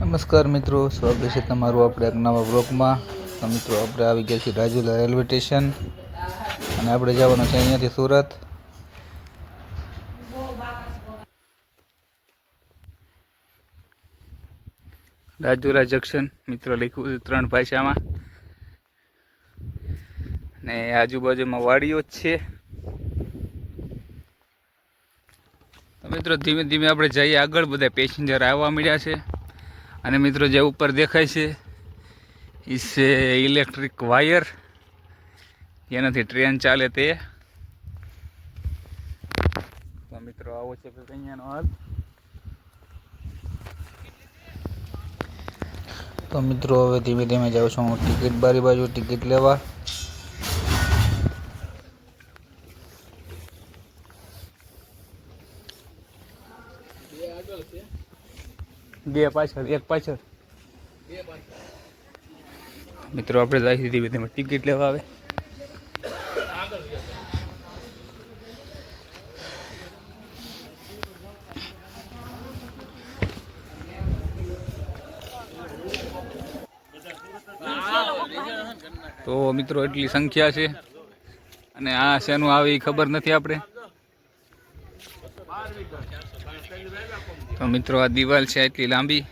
નમસ્કાર મિત્રો, સ્વાગત છે તમારું આપણે એક નવા બ્લોકમાં મિત્રો, આપણે આવી ગયા છીએ રાજુલા રેલવે સ્ટેશન અને આપણે જવાનું છે અહીંયાથી સુરત. રાજુલા જંકશન, મિત્રો, લખ્યું છે ત્રણ ભાષામાં. ને આજુબાજુમાં વાડીઓ જ છે. મિત્રો, ધીમે ધીમે આપણે જઈએ આગળ. બધા પેસેન્જર આવવા મળ્યા છે. અને મિત્રો જે ઉપર દેખાય છે એ છે ઇલેક્ટ્રિક વાયર જેનાથી ટ્રેન ચાલે તે. તો મિત્રો આવો છે અહીંયાનો હાલ. તો મિત્રો હવે ધીમે ધીમે જાઉં છું હું ટિકિટ બારી બાજુ ટિકિટ લેવા. બે પાછળ, એક પાછળ. મિત્રો, આપણે જાય દીધી બધી ટિકિટ લેવા આવે. તો મિત્રો, એટલી સંખ્યા છે. અને આ શેનું આવે એ ખબર નથી આપણે. તો મિત્રો, આ દિવાલ છે એટલી લાંબી.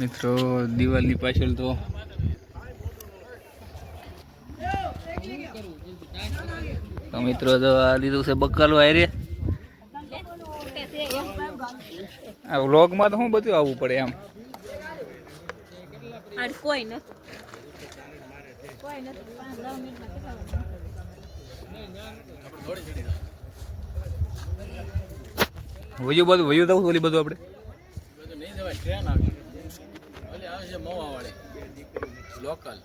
મિત્રો, દિવાલની પાછળ તો મિત્રો, તો આ લીધું છે બકાલો આયરે આ વ્લોગમાં તો શું બધું આવવું પડે એમ. કોઈ નથી. કોઈ નથી. વયું બધું વયું દઉં ઓલી બધું આપણે? નહીં જવાય ટ્રેન આવે આવે છે લોકલ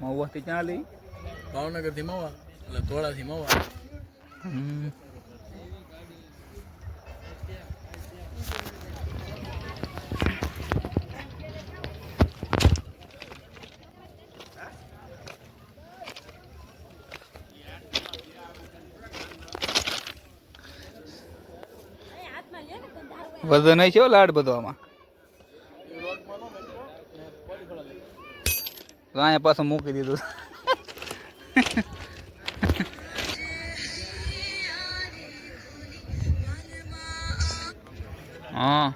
મહુવાથી ક્યાં લઈ? ભાવનગરથી મવા એટલે ધોળાથી મવા હમ. વજન છે લાડ બધો આમાં? અહીંયા પાછું મૂકી દીધું. હા.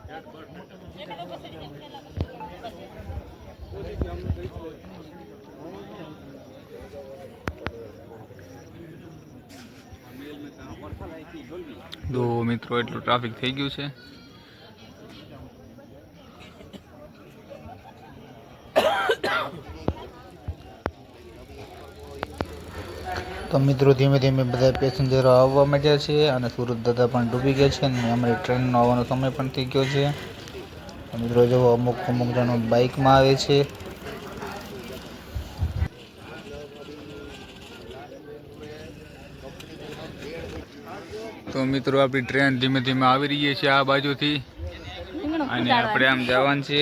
દો મિત્રો, એટલું ટ્રાફિક થઈ ગયું છે. તો મિત્રો ધીમે ધીમે બધા પેસેન્જરો આવવા માંડ્યા છે અને સુરત દાદા પણ ડૂબી ગયા છે અને અમારી ટ્રેનનો આવવાનો સમય પણ થઈ ગયો છે. મિત્રો જો અમુક અમુક જણો બાઇકમાં આવે છે. તો મિત્રો આપણી ટ્રેન ધીમે ધીમે આવી રહી છે આ બાજુથી અને આપણે આમ જવાનું છે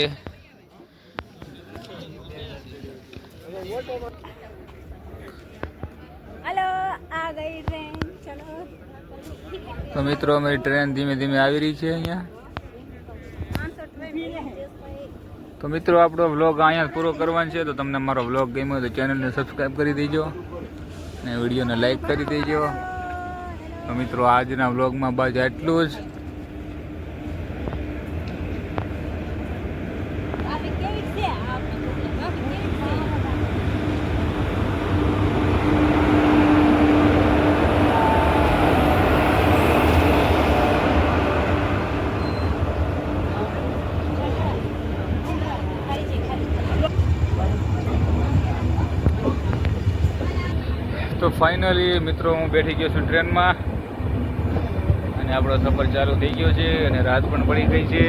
હલો આ ગઈ ટ્રેન ચલો તો મિત્રો, અમારી ટ્રેન ધીમે ધીમે આવી રહી છે અહીંયા. તો મિત્રો, આપણો વ્લોગ અહીંયા પૂરો કરવાનો છે. તો તમને મારો વ્લોગ ગમ્યો તો ચેનલને સબસ્ક્રાઈબ કરી દેજો અને વિડીયોને લાઈક કરી દેજો. તો મિત્રો, આજના વ્લોગમાં બસ એટલું જ ટ્રાફિક કેવી છે આપણે ટ્રાફિક કેવી છે ખાલી છે ખાલી તો ફાઇનલી મિત્રો હું બેઠી ગયો છું ટ્રેનમાં. અને આપણો સફર ચાલુ થઈ ગયો છે અને રાત પણ પડી ગઈ છે.